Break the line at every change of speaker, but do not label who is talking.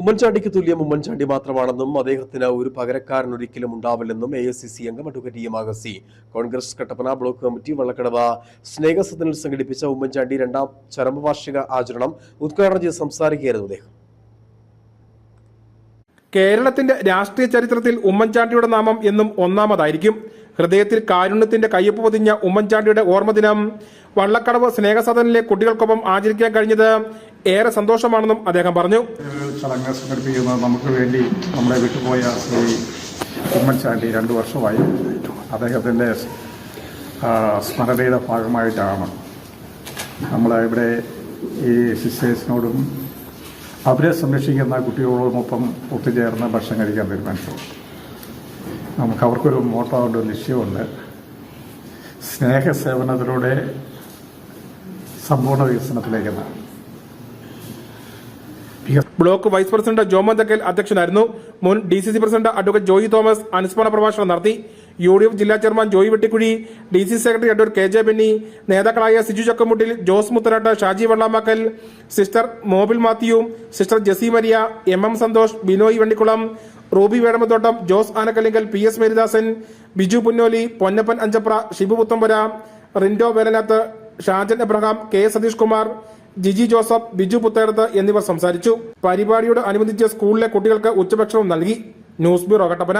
ഉമ്മൻചാണ്ടിക്ക് തുല്യം ഉമ്മൻചാണ്ടി മാത്രമാണെന്നും അദ്ദേഹത്തിന് ഒരു പകരക്കാരൻ ഒരിക്കലും ഉണ്ടാവില്ലെന്നും എ എസ് സി സി അംഗം advocate M Agasy Congress Kattappana block committee Vallakadavu സ്നേഹസദനിൽ സംഘടിപ്പിച്ച ഉമ്മൻചാണ്ടി രണ്ടാം ചരമവാർഷിക ആചരണം ഉദ്ഘാടനം ചെയ്ത് സംസാരിക്കുകയായിരുന്നു അദ്ദേഹം.
കേരളത്തിന്റെ രാഷ്ട്രീയ ചരിത്രത്തിൽ ഉമ്മൻചാണ്ടിയുടെ നാമം എന്നും ഒന്നാമതായിരിക്കും. ഹൃദയത്തിൽ കാരുണ്യത്തിന്റെ കയ്യൊപ്പ് പൊതിഞ്ഞ ഉമ്മൻചാണ്ടിയുടെ ഓർമ്മദിനം വള്ളക്കടവ് സ്നേഹസദനിലെ കുട്ടികൾക്കൊപ്പം ആചരിക്കാൻ കഴിഞ്ഞത് ഏറെ സന്തോഷമാണെന്നും അദ്ദേഹം പറഞ്ഞു.
ചടങ്ങ് സംഘടിപ്പിക്കുന്നത് നമുക്ക് വേണ്ടി നമ്മളെ വിട്ടുപോയ ശ്രീ ഉമ്മൻചാണ്ടി രണ്ടു വർഷമായി. അദ്ദേഹത്തിന്റെ സ്മരണയുടെ ഭാഗമായിട്ടാണ് നമ്മൾ ഇവിടെ ഈ സിസ്റ്റേഴ്സിനോടും അവരെ സംരക്ഷിക്കുന്ന കുട്ടികളോടുമൊപ്പം ഒത്തുചേർന്ന് ഭക്ഷണം കഴിക്കാൻ തീരുമാനിച്ചു നമുക്ക് അവർക്കൊരു ഒരു ലക്ഷ്യമുണ്ട്. സ്നേഹസേവനത്തിലൂടെ സമ്പൂർണ വികസനത്തിലേക്കെന്നാണ്
block vice president Joman Thakkal അധ്യക്ഷനായിരുന്നു. മുൻ D C C president advocate Joy Thomas അനുസ്മരണ പ്രഭാഷണം നടത്തി. യു ഡി എഫ് ജില്ലാ chairman Joy Vettikuzhy D C secretary advocate K J Benny നേതാക്കളായ Siju Chakkumuttil Jose Mutharattu Shaji Vallamakkal sister Mobil Mathew sister Jessy Maria M M Santhosh Binoy Vennikulam Ruby Vedamathottam Jose Anakkallinkal P S Maridasan Biju Punnoli Ponnappan Anchapra Shibu Puthampura Rindo Velanath Shajan Abraham K Satheesh Kumar Jiji Joseph Biju Puthedath എന്നിവർ സംസാരിച്ചു. പരിപാടിയോട് അനുബന്ധിച്ച് സ്കൂളിലെ കുട്ടികൾക്ക് ഉച്ചഭക്ഷണം നൽകി. News bureau Kattappana.